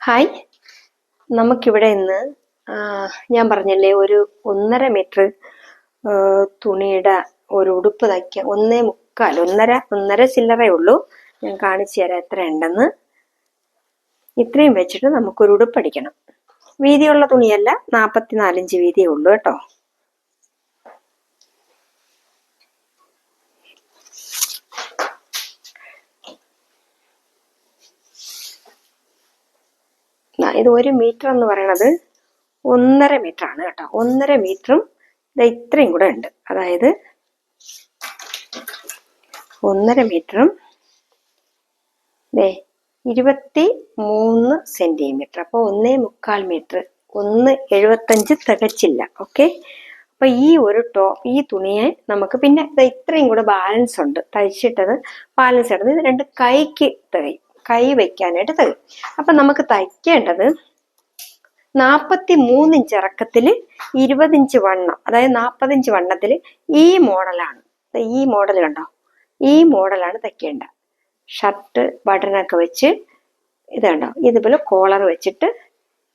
Hi നമുക്കിവിടെ ഇന്ന് ഞാൻ പറഞ്ഞല്ലേ ഒരു ഒന്നര മീറ്റർ തുണിയുടെ ഒരു ഉടുപ്പ് തയ്ക്കാൻ ഒന്നേ മുക്കാൽ ഒന്നര ഒന്നര ചില്ലറേ ഉള്ളൂ. ഞാൻ കാണിച്ചു തരാം എത്ര ഉണ്ടെന്ന്. ഇത്രയും വെച്ചിട്ട് നമുക്കൊരു ഉടുപ്പ് അടിക്കണം. വീതിയുള്ള തുണിയല്ല നാൽപ്പത്തിനാലിഞ്ച് വീതിയേ ഉള്ളൂ കേട്ടോ. ഇത് ഒരു മീറ്റർ എന്ന് പറയണത് ഒന്നര മീറ്റർ ആണ് കേട്ടോ. ഒന്നര മീറ്ററും ഇത് ഇത്രയും കൂടെ ഉണ്ട്. അതായത് ഒന്നര മീറ്ററും ഇരുപത്തി മൂന്ന് സെന്റിമീറ്റർ അപ്പോൾ ഒന്നേ മുക്കാൽ മീറ്റർ ഒന്ന് എഴുപത്തഞ്ച് തികച്ചില്ല. ഓക്കെ അപ്പൊ ഈ ഒരു ടോ ഈ തുണിയെ നമുക്ക് പിന്നെ ഇത്രയും കൂടെ ബാലൻസ് ഉണ്ട്. തയ്ച്ചിട്ടത് ബാലൻസ് ഇടുന്നത് രണ്ട് കൈക്ക് തികയും. കൈ വയ്ക്കാനായിട്ട് തരും. അപ്പൊ നമുക്ക് തയ്ക്കേണ്ടത് നാൽപ്പത്തി മൂന്ന് ഇഞ്ച് ഇറക്കത്തിൽ ഇരുപതിഞ്ച് വണ്ണം അതായത് നാൽപ്പതിഞ്ച് വണ്ണത്തിൽ ഈ മോഡലാണ്. ഈ മോഡൽ കണ്ടോ? ഈ മോഡലാണ് തയ്ക്കേണ്ടത് ഷർട്ട് ബട്ടണൊക്കെ വെച്ച് ഇത് കണ്ടോ? ഇതുപോലെ കോളർ വെച്ചിട്ട്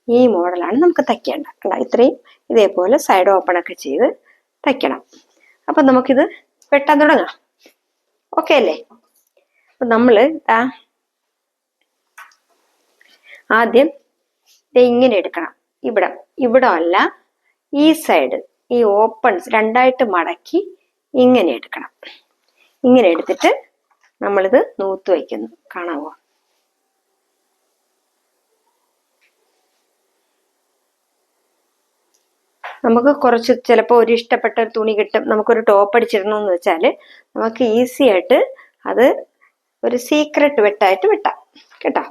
ഈ മോഡലാണ് നമുക്ക് തയ്ക്കേണ്ടത് കണ്ടോ? ഇത്രയും ഇതേപോലെ സൈഡ് ഓപ്പൺ ഒക്കെ ചെയ്ത് തയ്ക്കണം. അപ്പൊ നമുക്കിത് പെട്ടെന്ന് തുടങ്ങാം. ഓക്കെ അല്ലേ? അപ്പൊ നമ്മൾ ആ ആദ്യം ഇങ്ങനെ എടുക്കണം. ഇവിടെ ഇവിടെ അല്ല ഈ സൈഡ് ഈ ഓപ്പൺസ് രണ്ടായിട്ട് മടക്കി ഇങ്ങനെ എടുക്കണം. ഇങ്ങനെ എടുത്തിട്ട് നമ്മളിത് നൂത്ത് വയ്ക്കുന്നു. കാണാവോ? നമുക്ക് കുറച്ച് ചിലപ്പോൾ ഒരു ഇഷ്ടപ്പെട്ട ഒരു തുണി കിട്ടും. നമുക്കൊരു ടോപ്പ് അടിച്ചിടണമെന്ന് വെച്ചാൽ നമുക്ക് ഈസി ആയിട്ട് അത് ഒരു സീക്രട്ട് വെട്ടായിട്ട് വെട്ടാം. കേട്ടോ?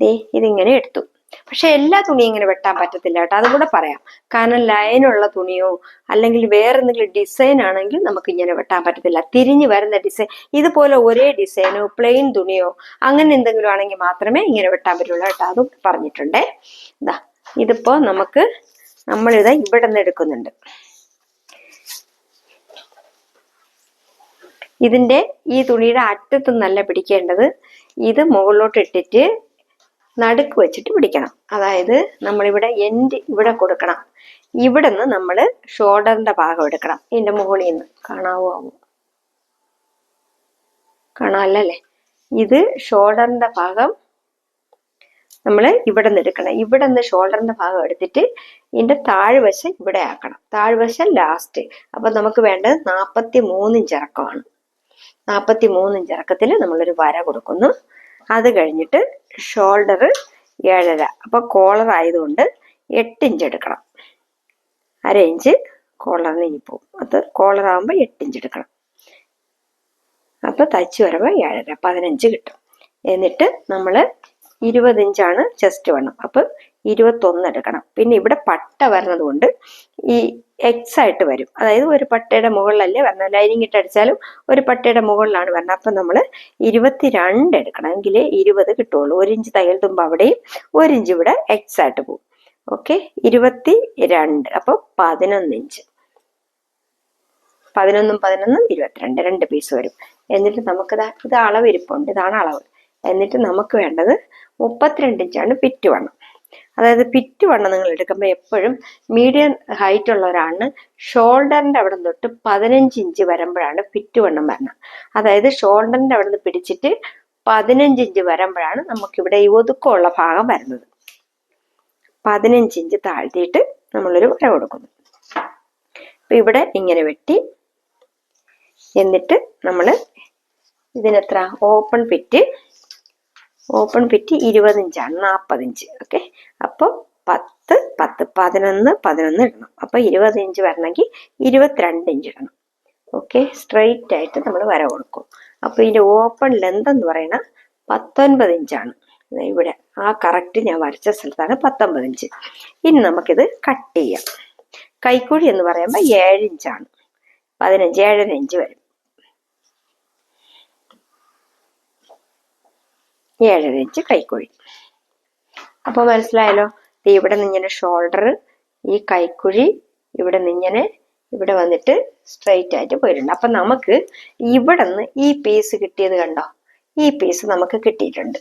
ദേ ഇതിങ്ങനെ എടുത്തു. പക്ഷെ എല്ലാ തുണിയും ഇങ്ങനെ വെട്ടാൻ പറ്റത്തില്ല കേട്ടോ. അതും കൂടെ പറയാം. കാരണം ലൈനുള്ള തുണിയോ അല്ലെങ്കിൽ വേറെ എന്തെങ്കിലും ഡിസൈൻ ആണെങ്കിൽ നമുക്ക് ഇങ്ങനെ വെട്ടാൻ പറ്റത്തില്ല. തിരിഞ്ഞു വരുന്ന ഡിസൈൻ ഇതുപോലെ ഒരേ ഡിസൈനോ പ്ലെയിൻ തുണിയോ അങ്ങനെ എന്തെങ്കിലും ആണെങ്കിൽ മാത്രമേ ഇങ്ങനെ വെട്ടാൻ പറ്റുള്ളൂ കേട്ടോ. അതും പറഞ്ഞിട്ടുണ്ടേ. ഇതാ ഇതിപ്പോ നമുക്ക് നമ്മളിത് ഇവിടെ നിന്ന് എടുക്കുന്നുണ്ട്. ഇതിന്റെ ഈ തുണിയുടെ അറ്റത്ത് നല്ല പിടിക്കേണ്ടത് ഇത് മുകളിലോട്ട് ഇട്ടിട്ട് നടുക്ക് വെച്ചിട്ട് പിടിക്കണം. അതായത് നമ്മളിവിടെ എൻഡ് ഇവിടെ കൊടുക്കണം. ഇവിടെ നിന്ന് നമ്മൾ ഷോൾഡറിന്റെ ഭാഗം എടുക്കണം. ഇതിന്റെ മുകളിൽ നിന്ന്. കാണാവോ? കാണാമല്ലേ ഇത് ഷോൾഡറിന്റെ ഭാഗം നമ്മൾ ഇവിടെ നിന്ന് എടുക്കണം. ഇവിടെ നിന്ന് ഷോൾഡറിന്റെ ഭാഗം എടുത്തിട്ട് ഇതിന്റെ താഴ്വശം ഇവിടെ ആക്കണം. താഴ്വശം ലാസ്റ്റ് അപ്പൊ നമുക്ക് വേണ്ടത് നാൽപ്പത്തി മൂന്നിഞ്ച് ഇറക്കമാണ്. നാൽപ്പത്തി മൂന്നിഞ്ച് ഇറക്കത്തിൽ നമ്മളൊരു വര കൊടുക്കുന്നു. അത് കഴിഞ്ഞിട്ട് ഷോൾഡർ ഏഴര. അപ്പൊ കോളർ ആയതുകൊണ്ട് എട്ട് ഇഞ്ച് എടുക്കണം. അര ഇഞ്ച് കോളറിന് ഇനി പോകും. അത് കോളർ ആകുമ്പോൾ എട്ട് ഇഞ്ച് എടുക്കണം. അപ്പൊ തയ്ച്ച് വരുമ്പോൾ ഏഴര പതിനഞ്ച് കിട്ടും. എന്നിട്ട് നമ്മൾ ഇരുപത് ഇഞ്ചാണ് ചെസ്റ്റ് വേണം. അപ്പൊ ഇരുപത്തൊന്ന് എടുക്കണം. പിന്നെ ഇവിടെ പട്ട വരുന്നത് കൊണ്ട് ഈ എക്സ് ആയിട്ട് വരും. അതായത് ഒരു പട്ടയുടെ മുകളിലല്ലേ വരണം ലൈനിങ് ഇട്ട് അടിച്ചാലും ഒരു പട്ടയുടെ മുകളിലാണ് വരണം അപ്പം നമ്മൾ ഇരുപത്തിരണ്ട് എടുക്കണം. എടുക്കണമെങ്കിൽ ഇരുപത് കിട്ടുള്ളൂ. ഒരു ഇഞ്ച് തയ്യൽ തുമ്പ് അവിടെയും ഒരു ഇഞ്ച് ഇവിടെ എക്സ് ആയിട്ട് പോകും. ഓക്കെ ഇരുപത്തി രണ്ട് അപ്പോൾ പതിനൊന്ന് ഇഞ്ച്. പതിനൊന്നും പതിനൊന്നും ഇരുപത്തിരണ്ട്. രണ്ട് പീസ് വരും. എന്നിട്ട് നമുക്ക് ഇത് അളവ് ഇരിപ്പുണ്ട്. ഇതാണ് അളവ്. എന്നിട്ട് നമുക്ക് വേണ്ടത് മുപ്പത്തിരണ്ട് ഇഞ്ചാണ് പിറ്റ് വണ്ണം. അതായത് പിറ്റ് വണ്ണം നിങ്ങൾ എടുക്കുമ്പോൾ എപ്പോഴും മീഡിയം ഹൈറ്റ് ഉള്ള ഒരാളിന് ഷോൾഡറിന്റെ അവിടെ തൊട്ട് പതിനഞ്ച് ഇഞ്ച് വരുമ്പോഴാണ് പിറ്റ് വണ്ണം വരണം. അതായത് ഷോൾഡറിന്റെ അവിടെ നിന്ന് പിടിച്ചിട്ട് പതിനഞ്ച് ഇഞ്ച് വരുമ്പോഴാണ് നമുക്കിവിടെ ഈ ഒതുക്കമുള്ള ഭാഗം വരുന്നത്. പതിനഞ്ച് ഇഞ്ച് താഴ്ത്തിയിട്ട് നമ്മളൊരു വര കൊടുക്കുന്നു. അപ്പം ഇവിടെ ഇങ്ങനെ വെട്ടി എന്നിട്ട് നമ്മൾ ഇതിനെത്ര? ഓപ്പൺ പിറ്റ് ഓപ്പൺ പിറ്റ് ഇരുപത് ഇഞ്ചാണ് നാൽപ്പത് ഇഞ്ച് ഓക്കെ അപ്പോൾ പത്ത് പത്ത് പതിനൊന്ന് പതിനൊന്ന് ഇടണം. അപ്പോൾ ഇരുപത് ഇഞ്ച് വരണമെങ്കിൽ ഇരുപത്തിരണ്ട് ഇഞ്ച് ഇടണം. ഓക്കെ സ്ട്രെയിറ്റ് ആയിട്ട് നമ്മൾ വര കൊടുക്കും. അപ്പോൾ ഇതിന്റെ ഓപ്പൺ ലെന്ത് എന്ന് പറയുന്നത് പത്തൊൻപത് ഇഞ്ചാണ് ഇവിടെ ആ കറക്റ്റ് ഞാൻ വരച്ച സ്ഥലത്താണ് പത്തൊമ്പത് ഇഞ്ച് ഇനി നമുക്കിത് കട്ട് ചെയ്യാം. കൈക്കുഴി എന്ന് പറയുമ്പോൾ ഏഴ് ഇഞ്ചാണ് പതിനഞ്ച് ഏഴര ഇഞ്ച് വരും. ഏഴര ഇഞ്ച് കൈക്കുഴി. അപ്പോൾ മനസ്സിലായല്ലോ? ഇവിടെ നിന്നിങ്ങനെ ഷോൾഡർ ഈ കൈക്കുഴി ഇവിടെ നിന്നിങ്ങനെ ഇവിടെ വന്നിട്ട് സ്ട്രെയിറ്റ് ആയിട്ട് പോയിട്ടുണ്ട്. അപ്പൊ നമുക്ക് ഇവിടെ നിന്ന് ഈ പീസ് കിട്ടിയത് കണ്ടോ? ഈ പീസ് നമുക്ക് കിട്ടിയിട്ടുണ്ട്.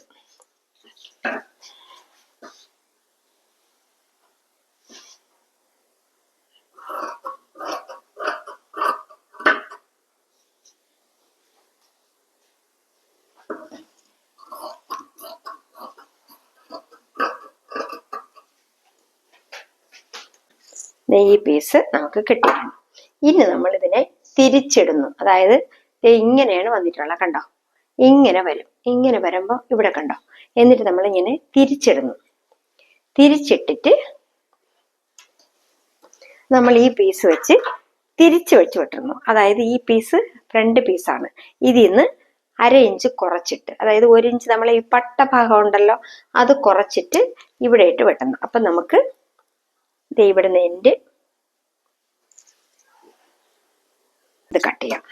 ഈ പീസ് നമുക്ക് കിട്ടിയിട്ടുണ്ട്. ഇനി നമ്മൾ ഇതിനെ തിരിച്ചിടുന്നു. അതായത് ഇങ്ങനെയാണ് വന്നിട്ടുള്ളത് കണ്ടോ? ഇങ്ങനെ വരും. ഇങ്ങനെ വരുമ്പോൾ ഇവിടെ കണ്ടോ? എന്നിട്ട് നമ്മൾ ഇങ്ങനെ തിരിച്ചിടുന്നു. തിരിച്ചിട്ടിട്ട് നമ്മൾ ഈ പീസ് വെച്ച് തിരിച്ചു വെച്ച് വിട്ടിരുന്നു അതായത് ഈ പീസ് ഫ്രണ്ട് പീസാണ് ഇതിൽ നിന്ന് അര ഇഞ്ച് കുറച്ചിട്ട് അതായത് ഒരു ഇഞ്ച് നമ്മൾ ഈ പട്ട ഭാഗം ഉണ്ടല്ലോ അത് കുറച്ചിട്ട് ഇവിടെ ഇട്ട് വെട്ടുന്നു. അപ്പം നമുക്ക് ദേ ഇവിടുന്ന് എന്റെ ഇത് കട്ട് ചെയ്യാം.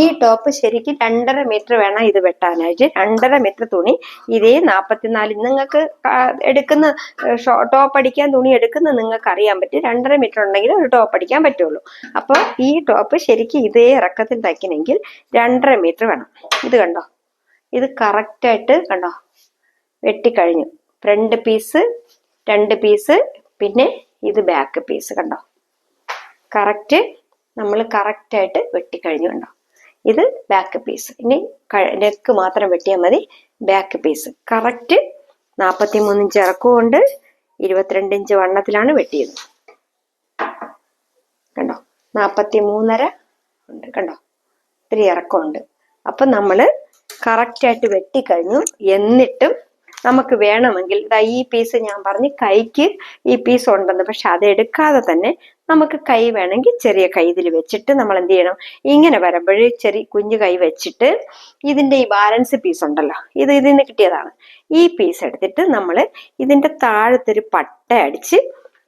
ഈ ടോപ്പ് ശരിക്കും രണ്ടര മീറ്റർ വേണം ഇത് വെട്ടാനായിട്ട്. രണ്ടര മീറ്റർ തുണി. ഇതേ നാൽപ്പത്തിനാല് നിങ്ങൾക്ക് എടുക്കുന്ന ടോപ്പ് അടിക്കാൻ തുണി എടുക്കുന്ന നിങ്ങൾക്ക് അറിയാൻ പറ്റും. രണ്ടര മീറ്റർ ഉണ്ടെങ്കിൽ ഒരു ടോപ്പ് അടിക്കാൻ പറ്റുള്ളൂ. അപ്പോൾ ഈ ടോപ്പ് ശരിക്കും ഇതേ ഇറക്കത്തിൽ തയ്ക്കണമെങ്കിൽ രണ്ടര മീറ്റർ വേണം. ഇത് കണ്ടോ? ഇത് കറക്റ്റായിട്ട് കണ്ടോ? വെട്ടിക്കഴിഞ്ഞു. ഫ്രണ്ട് പീസ് രണ്ട് പീസ് പിന്നെ ഇത് ബാക്ക് പീസ് കണ്ടോ? കറക്റ്റ് നമ്മൾ കറക്റ്റായിട്ട് വെട്ടിക്കഴിഞ്ഞു കണ്ടോ? ഇത് ബാക്ക് പീസ് ഇനി നെക്ക് മാത്രം വെട്ടിയാൽ മതി. ബാക്ക് പീസ് കറക്റ്റ് നാൽപ്പത്തി മൂന്ന് ഇഞ്ച് ഇറക്കവും ഉണ്ട് ഇരുപത്തിരണ്ട് ഇഞ്ച് വണ്ണത്തിലാണ് വെട്ടിയത്. കണ്ടോ? നാൽപ്പത്തി മൂന്നര ഉണ്ട്. കണ്ടോ? ഇത്തിരി ഇറക്കമുണ്ട് അപ്പം നമ്മൾ കറക്റ്റായിട്ട് വെട്ടിക്കഴിഞ്ഞു. എന്നിട്ടും നമുക്ക് വേണമെങ്കിൽ ഈ പീസ് ഞാൻ പറഞ്ഞ് കൈക്ക് ഈ പീസ് ഉണ്ടെന്ന്. പക്ഷെ അത് എടുക്കാതെ തന്നെ നമുക്ക് കൈ വേണമെങ്കിൽ ചെറിയ കൈ ഇതിൽ വെച്ചിട്ട് നമ്മൾ എന്ത് ചെയ്യണം? ഇങ്ങനെ വരുമ്പോഴേ ചെറിയ കുഞ്ഞു കൈ വെച്ചിട്ട് ഇതിന്റെ ഈ ബാലൻസ് പീസ് ഉണ്ടല്ലോ ഇത് ഇതിൽ നിന്ന് കിട്ടിയതാണ്. ഈ പീസ് എടുത്തിട്ട് നമ്മൾ ഇതിന്റെ താഴത്തൊരു പട്ട അടിച്ച്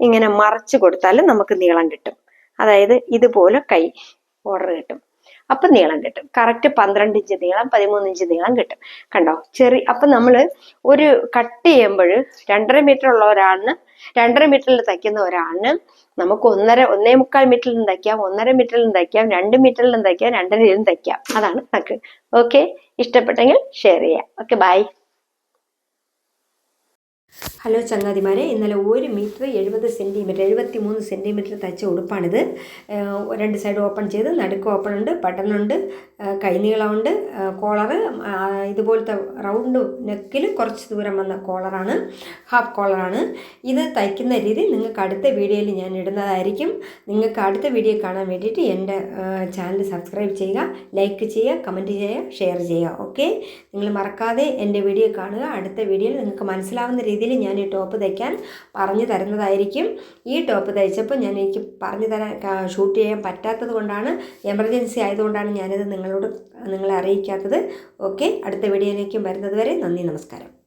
ഇങ്ങനെ മറച്ചു കൊടുത്താൽ നമുക്ക് നീളം കിട്ടും. അതായത് ഇതുപോലെ കൈ ഓർഡർ കിട്ടും. അപ്പൊ നീളം കിട്ടും. കറക്റ്റ് പന്ത്രണ്ട് ഇഞ്ച് നീളം പതിമൂന്ന് ഇഞ്ച് നീളം കിട്ടും. കണ്ടോ? ചെറിയ അപ്പൊ നമ്മൾ ഒരു കട്ട് ചെയ്യുമ്പോൾ രണ്ടര മീറ്റർ ഉള്ള ഒരാളിന് രണ്ടര മീറ്ററിൽ തയ്ക്കുന്ന ഒരാളിന് നമുക്ക് ഒന്നര ഒന്നേ മുക്കാൽ മീറ്ററിലും തയ്ക്കാം ഒന്നര മീറ്ററിലും തയ്ക്കാം രണ്ട് മീറ്ററിലും തയ്ക്കാം രണ്ടരയിലും തയ്ക്കാം. അതാണ് നമുക്ക് ഓക്കെ ഇഷ്ടപ്പെട്ടെങ്കിൽ ഷെയർ ചെയ്യാം. ഓക്കെ ബൈ ഹലോ ചങ്ങാതിമാരെ ഇന്നലെ ഒരു മീറ്റർ എഴുപത് സെന്റിമീറ്റർ എഴുപത്തി മൂന്ന് സെന്റിമീറ്റർ തയ്ച്ച ഉടുപ്പാണിത്. രണ്ട് സൈഡ് ഓപ്പൺ ചെയ്ത് നടുക്ക് ഓപ്പൺ ഉണ്ട് ബട്ടണുണ്ട് കൈനീളമുണ്ട് കോളറ് ഇതുപോലത്തെ റൗണ്ട് നെക്കിൽ കുറച്ച് ദൂരം വന്ന കോളറാണ് ഹാഫ് കോളറാണ്. ഇത് തയ്ക്കുന്ന രീതി നിങ്ങൾക്ക് അടുത്ത വീഡിയോയിൽ ഞാൻ ഇടുന്നതായിരിക്കും. നിങ്ങൾക്ക് അടുത്ത വീഡിയോ കാണാൻ വേണ്ടിയിട്ട് എന്റെ ചാനൽ സബ്സ്ക്രൈബ് ചെയ്യുക ലൈക്ക് ചെയ്യുക കമന്റ് ചെയ്യുക ഷെയർ ചെയ്യുക ഓക്കെ? നിങ്ങൾ മറക്കാതെ എന്റെ വീഡിയോ കാണുക. അടുത്ത വീഡിയോയിൽ നിങ്ങൾക്ക് മനസ്സിലാവുന്ന രീതിയിൽ ഞാൻ ഈ ടോപ്പ് തയ്ക്കാൻ പറഞ്ഞു തരുന്നതായിരിക്കും. ഈ ടോപ്പ് തയ്ച്ചപ്പോൾ ഞാൻ എനിക്ക് പറഞ്ഞു തരാൻ ഷൂട്ട് ചെയ്യാൻ പറ്റാത്തത് കൊണ്ടാണ് എമർജൻസി ആയതുകൊണ്ടാണ് ഞാനിത് നിങ്ങളോട് നിങ്ങളെ അറിയിക്കാത്തത്. ഓക്കെ അടുത്ത വീഡിയോയിലേക്കും വരുന്നത് വരെ നന്ദി നമസ്കാരം.